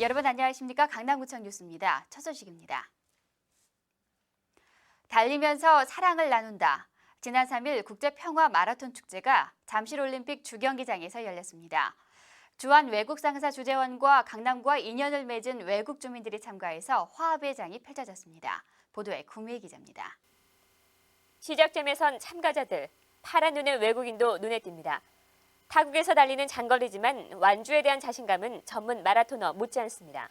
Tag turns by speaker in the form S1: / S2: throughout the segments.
S1: 여러분 안녕하십니까? 강남구청 뉴스입니다. 첫 소식입니다. 달리면서 사랑을 나눈다. 지난 3일 국제평화 마라톤 축제가 잠실올림픽 주경기장에서 열렸습니다. 주한 외국 상사 주재원과 강남구와 인연을 맺은 외국 주민들이 참가해서 화합의 장이 펼쳐졌습니다. 보도에 구미애 기자입니다.
S2: 시작점에선 참가자들, 파란 눈의 외국인도 눈에 띕니다. 타국에서 달리는 장거리지만 완주에 대한 자신감은 전문 마라토너 못지않습니다.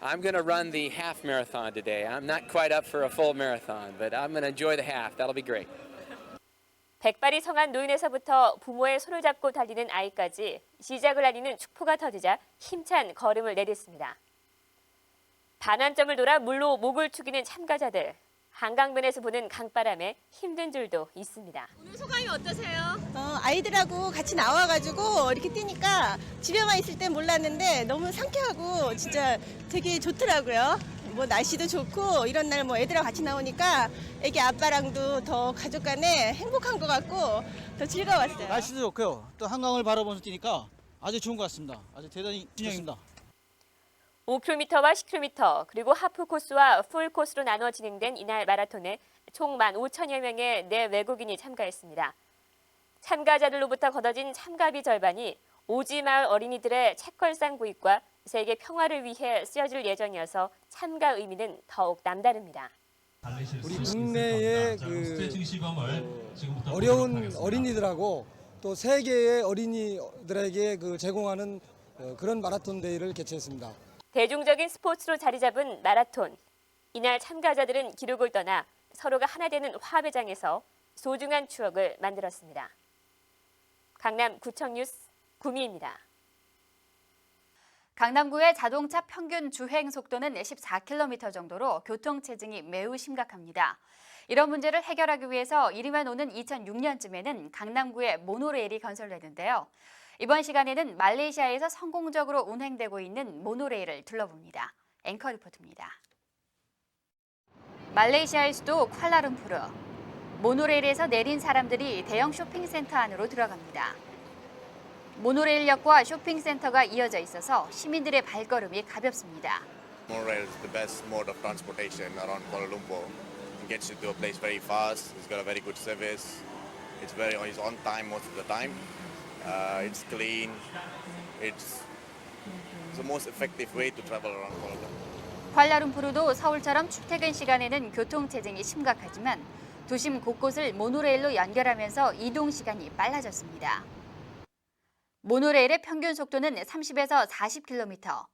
S3: I'm going to run the half marathon today. I'm not quite up for a full marathon, but I'm going to enjoy the half. That'll be great.
S2: 백발이 성한 노인에서부터 부모의 손을 잡고 달리는 아이까지 시작을 알리는 축포가 터지자 힘찬 걸음을 내딛습니다. 반환점을 돌아 물로 목을 축이는 참가자들. 한강변에서 보는 강바람에 힘든 줄도 있습니다. 오늘 소감이 어떠세요?
S4: 어, 아이들하고 같이 나와가지고 이렇게 뛰니까 집에만 있을 땐 몰랐는데 너무 상쾌하고 진짜 되게 좋더라고요. 뭐 날씨도 좋고 이런 날 뭐 애들하고 같이 나오니까 애기 아빠랑도 더 가족 간에 행복한 것 같고 더 즐거웠어요.
S5: 날씨도 좋고요. 또 한강을 바라보면서 뛰니까 아주 좋은 것 같습니다. 아주 대단히 진영입니다.
S2: 5km와 10km 그리고 하프 코스와 풀 코스로 나눠 진행된 이날 마라톤에 총 15,000여 명의 내 외국인이 참가했습니다. 참가자들로부터 걷어진 참가비 절반이 오지마을 어린이들의 책걸상 구입과 세계 평화를 위해 쓰여질 예정이어서 참가 의미는 더욱 남다릅니다.
S6: 우리 국내의 그 어, 어려운 어린이들하고 또 세계의 어린이들에게 그 제공하는 어, 그런 마라톤 대회를 개최했습니다.
S2: 대중적인 스포츠로 자리 잡은 마라톤. 이날 참가자들은 기록을 떠나 서로가 하나 되는 화합의장에서 소중한 추억을 만들었습니다. 강남 구청 뉴스 구미입니다.
S1: 강남구의 자동차 평균 주행 속도는 14km 정도로 교통 체증이 매우 심각합니다. 이런 문제를 해결하기 위해서 이르면 오는 2006년쯤에는 강남구에 모노레일이 건설되는데요. 이번 시간에는 말레이시아에서 성공적으로 운행되고 있는 모노레일을 둘러봅니다. 앵커 리포트입니다. 말레이시아의 수도 쿠알라룸푸르. 모노레일에서 내린 사람들이 대형 쇼핑센터 안으로 들어갑니다. 모노레일역과 쇼핑센터가 이어져 있어서 시민들의 발걸음이 가볍습니다.
S7: Uh, it's clean. It's, the most effective way to travel around Kuala.
S1: 쿠알라룸푸르도 서울처럼 출퇴근 시간에는 교통 체증이 심각하지만 도심 곳곳을 모노레일로 연결하면서 이동 시간이 빨라졌습니다. 모노레일의 평균 속도는 30에서 40km.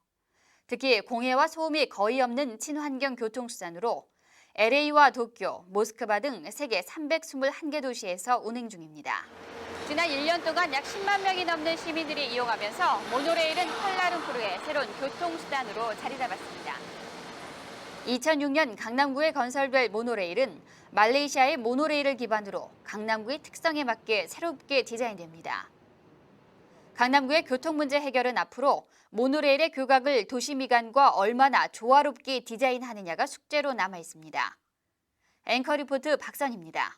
S1: 특히 공해와 소음이 거의 없는 친환경 교통수단으로 LA와 도쿄, 모스크바 등 세계 321개 도시에서 운행 중입니다. 지난 1년 동안 약 10만 명이 넘는 시민들이 이용하면서 모노레일은 쿠알라룸푸르의 새로운 교통수단으로 자리 잡았습니다. 2006년 강남구에 건설될 모노레일은 말레이시아의 모노레일을 기반으로 강남구의 특성에 맞게 새롭게 디자인됩니다. 강남구의 교통 문제 해결은 앞으로 모노레일의 교각을 도시 미관과 얼마나 조화롭게 디자인하느냐가 숙제로 남아 있습니다. 앵커 리포트 박선입니다.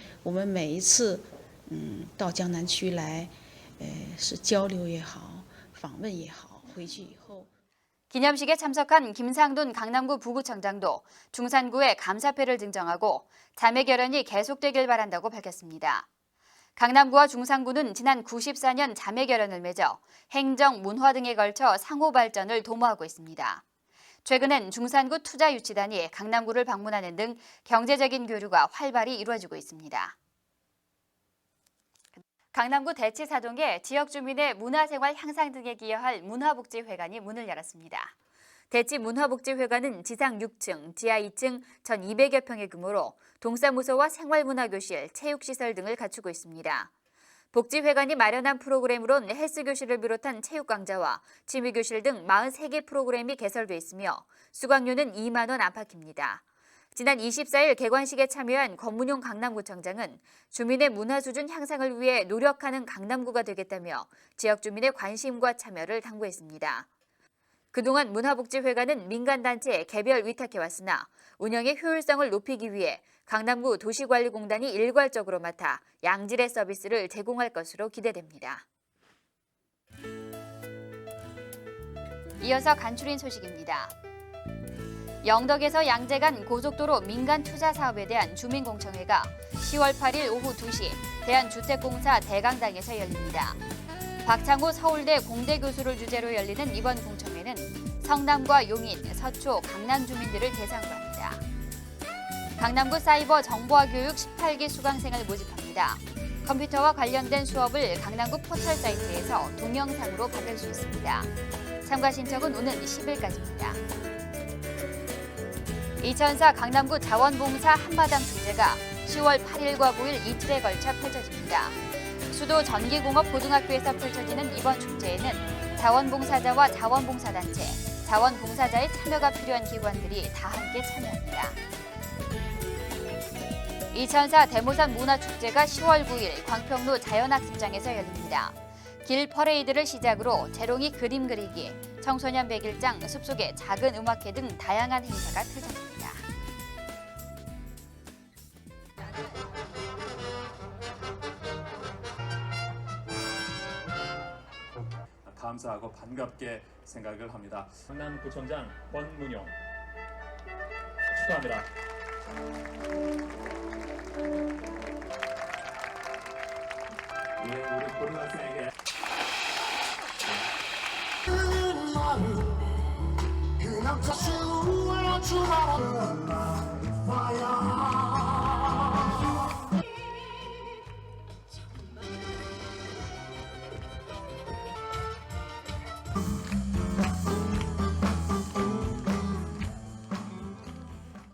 S8: 我们每一次，嗯，到江南区来，呃，是交流也好，访问也好，回去以后。
S1: 기념식에 참석한 김상돈 강남구 부구청장도 중산구에 감사패를 증정하고 자매 결연이 계속되길 바란다고 밝혔습니다. 강남구와 중산구는 지난 94년 자매 결연을 맺어 행정, 문화 등에 걸쳐 상호 발전을 도모하고 있습니다. 최근엔 중산구 투자유치단이 강남구를 방문하는 등 경제적인 교류가 활발히 이루어지고 있습니다. 강남구 대치사동에 지역 주민의 문화생활 향상 등에 기여할 문화복지회관이 문을 열었습니다. 대치 문화복지회관은 지상 6층, 지하 2층, 전 200여 평의 규모로 동사무소와 생활문화교실, 체육시설 등을 갖추고 있습니다. 복지회관이 마련한 프로그램으론 헬스교실을 비롯한 체육강좌와 취미교실 등 43개 프로그램이 개설돼 있으며 수강료는 2만 원 안팎입니다. 지난 24일 개관식에 참여한 권문용 강남구청장은 주민의 문화 수준 향상을 위해 노력하는 강남구가 되겠다며 지역 주민의 관심과 참여를 당부했습니다. 그동안 문화복지회관은 민간단체에 개별 위탁해왔으나 운영의 효율성을 높이기 위해 강남구 도시관리공단이 일괄적으로 맡아 양질의 서비스를 제공할 것으로 기대됩니다. 이어서 간추린 소식입니다. 영덕에서 양재 간 고속도로 민간 투자 사업에 대한 주민공청회가 10월 8일 오후 2시 대한주택공사 대강당에서 열립니다. 박창호 서울대 공대 교수를 주제로 열리는 이번 공청회 는 성남과 용인, 서초, 강남 주민들을 대상으로 합니다. 강남구 사이버 정보화 교육 18기 수강생을 모집합니다. 컴퓨터와 관련된 수업을 강남구 포털 사이트에서 동영상으로 받을 수 있습니다. 참가 신청은 오는 10일까지입니다. 2004 강남구 자원봉사 한마당 축제가 10월 8일과 9일 이틀에 걸쳐 펼쳐집니다. 수도 전기공업 고등학교에서 펼쳐지는 이번 축제에는 자원봉사자와 자원봉사단체, 자원봉사자의 참여가 필요한 기관들이 다 함께 참여합니다. 2004 대모산 문화축제가 10월 9일 광평로 자연학습장에서 열립니다. 길 퍼레이드를 시작으로 재롱이 그림 그리기, 청소년 백일장, 숲속의 작은 음악회 등 다양한 행사가 펼쳐집니다.
S9: 감사하고 반갑게 생각을 합니다.
S10: 강남구청장 권문용 축하합니다. 예, 우리 고등학생에게